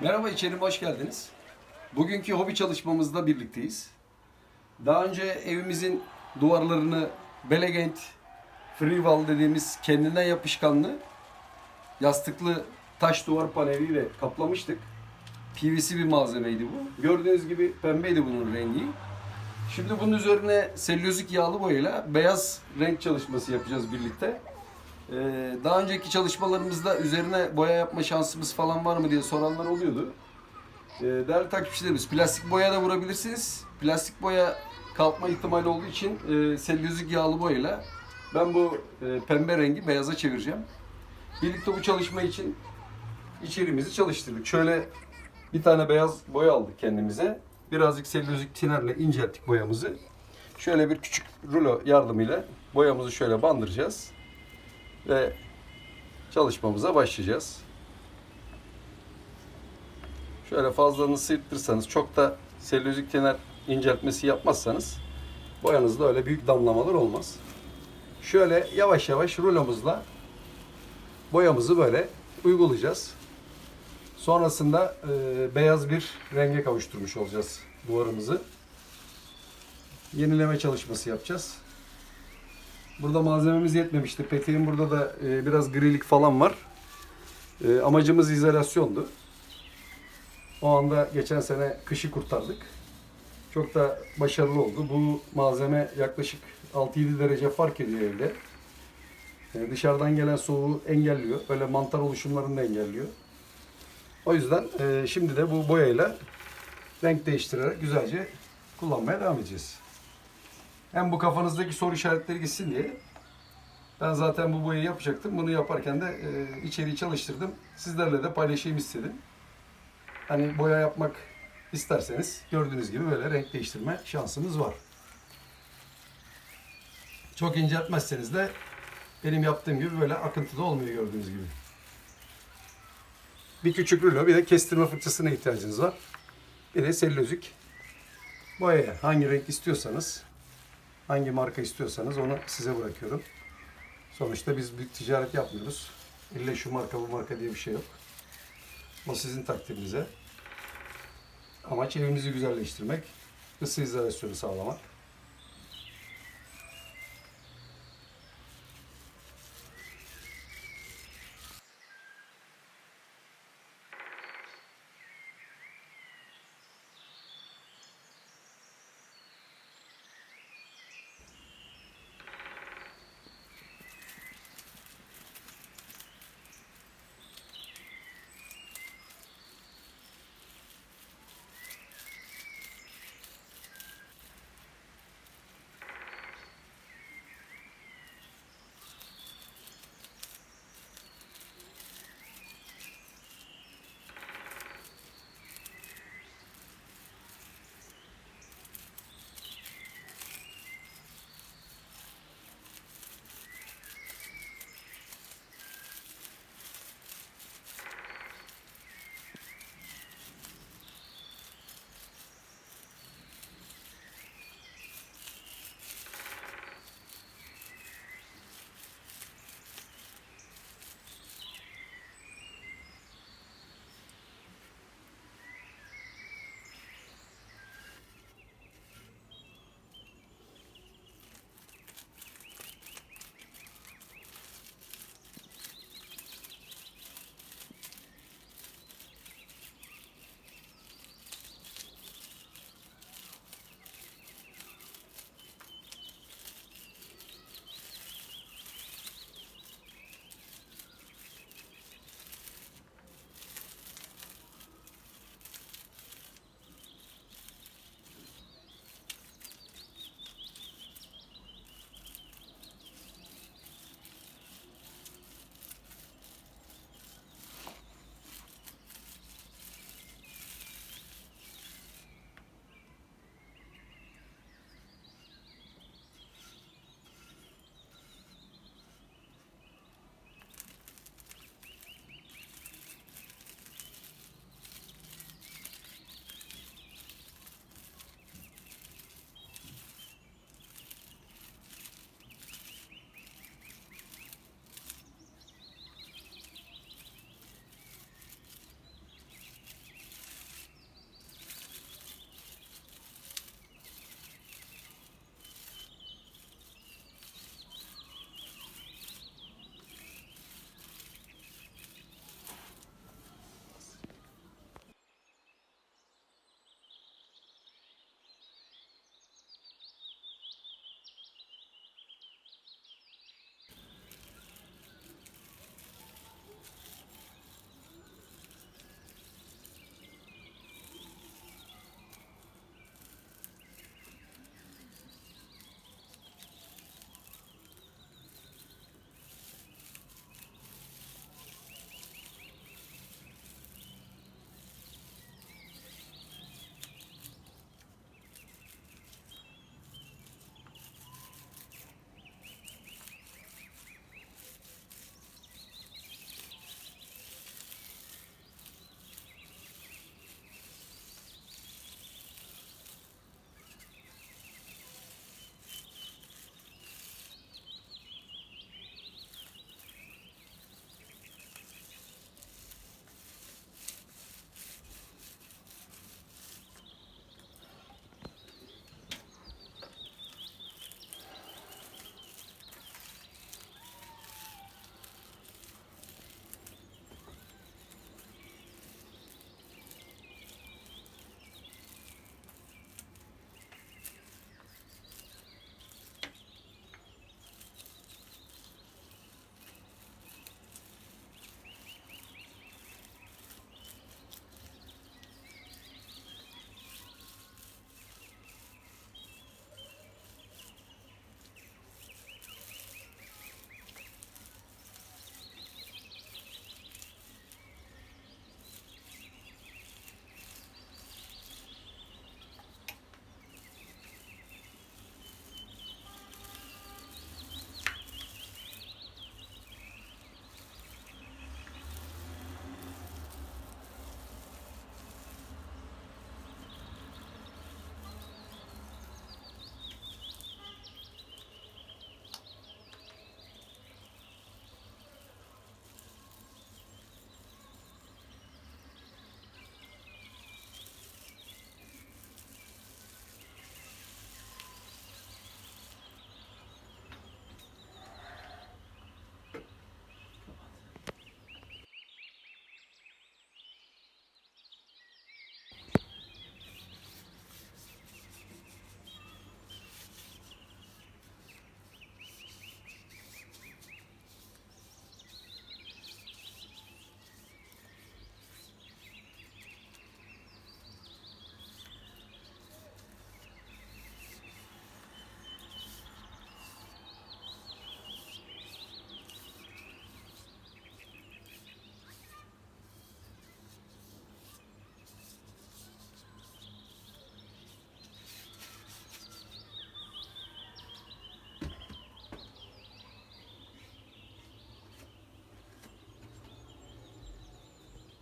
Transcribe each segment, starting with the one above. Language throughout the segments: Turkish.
Merhaba içerim hoş geldiniz. Bugünkü hobi çalışmamızda birlikteyiz. Daha önce evimizin duvarlarını Belegent Freewall dediğimiz kendinden yapışkanlı yastıklı taş duvar paneliyle kaplamıştık. PVC bir malzemeydi bu. Gördüğünüz gibi pembeydi bunun rengi. Şimdi bunun üzerine selülozik yağlı boyayla beyaz renk çalışması yapacağız birlikte. Ee, daha önceki çalışmalarımızda üzerine boya yapma şansımız falan var mı diye soranlar oluyordu. Ee, değerli takipçilerimiz plastik boya da vurabilirsiniz. Plastik boya kalkma ihtimali olduğu için e, selülozik yağlı boyayla ben bu e, pembe rengi beyaza çevireceğim. Birlikte bu çalışma için içeriğimizi çalıştırdık. Şöyle bir tane beyaz boya aldık kendimize. Birazcık selülozik tinerle incelttik boyamızı. Şöyle bir küçük rulo yardımıyla boyamızı şöyle bandıracağız ve çalışmamıza başlayacağız. Şöyle fazlalığını sıyırtırsanız çok da selülozik kenar inceltmesi yapmazsanız boyanızda öyle büyük damlamalar olmaz. Şöyle yavaş yavaş rulomuzla boyamızı böyle uygulayacağız. Sonrasında e, beyaz bir renge kavuşturmuş olacağız duvarımızı. Yenileme çalışması yapacağız. Burada malzememiz yetmemişti. Peteğin burada da e, biraz grilik falan var. E, amacımız izolasyondu. O anda geçen sene kışı kurtardık. Çok da başarılı oldu. Bu malzeme yaklaşık 6-7 derece fark ediyor evde. E, dışarıdan gelen soğuğu engelliyor. Böyle mantar oluşumlarını da engelliyor. O yüzden e, şimdi de bu boyayla renk değiştirerek güzelce kullanmaya devam edeceğiz. Hem bu kafanızdaki soru işaretleri gitsin diye. Ben zaten bu boyayı yapacaktım. Bunu yaparken de e, içeriği çalıştırdım. Sizlerle de paylaşayım istedim. Hani boya yapmak isterseniz gördüğünüz gibi böyle renk değiştirme şansınız var. Çok inceltmezseniz de benim yaptığım gibi böyle akıntıda olmuyor gördüğünüz gibi. Bir küçük rulo bir de kestirme fırçasına ihtiyacınız var. Bir de selülozik boyaya hangi renk istiyorsanız hangi marka istiyorsanız onu size bırakıyorum. Sonuçta biz büyük ticaret yapmıyoruz. İlle şu marka bu marka diye bir şey yok. O sizin takdirinize. Amaç evimizi güzelleştirmek, ısı izolasyonu sağlamak.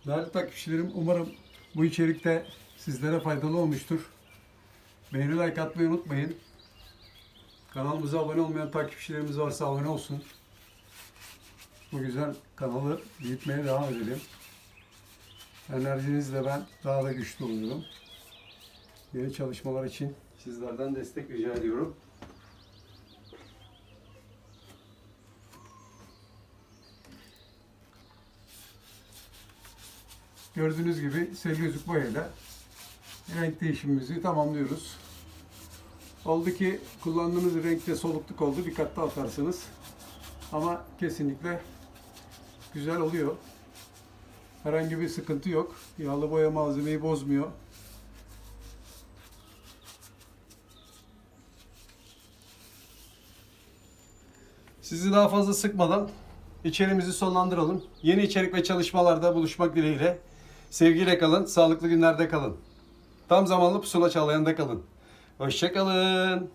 Değerli takipçilerim umarım bu içerikte sizlere faydalı olmuştur. Beğeni like atmayı unutmayın. Kanalımıza abone olmayan takipçilerimiz varsa abone olsun. Bu güzel kanalı büyütmeye devam edelim. Enerjinizle ben daha da güçlü oluyorum. Yeni çalışmalar için sizlerden destek rica ediyorum. Gördüğünüz gibi selülozik boyayla renk değişimimizi tamamlıyoruz. Oldu ki kullandığınız renkte solukluk oldu. Bir kat daha atarsınız. Ama kesinlikle güzel oluyor. Herhangi bir sıkıntı yok. Yağlı boya malzemeyi bozmuyor. Sizi daha fazla sıkmadan içerimizi sonlandıralım. Yeni içerik ve çalışmalarda buluşmak dileğiyle. Sevgiyle kalın, sağlıklı günlerde kalın. Tam zamanlı pusula çağlayanında kalın. Hoşçakalın.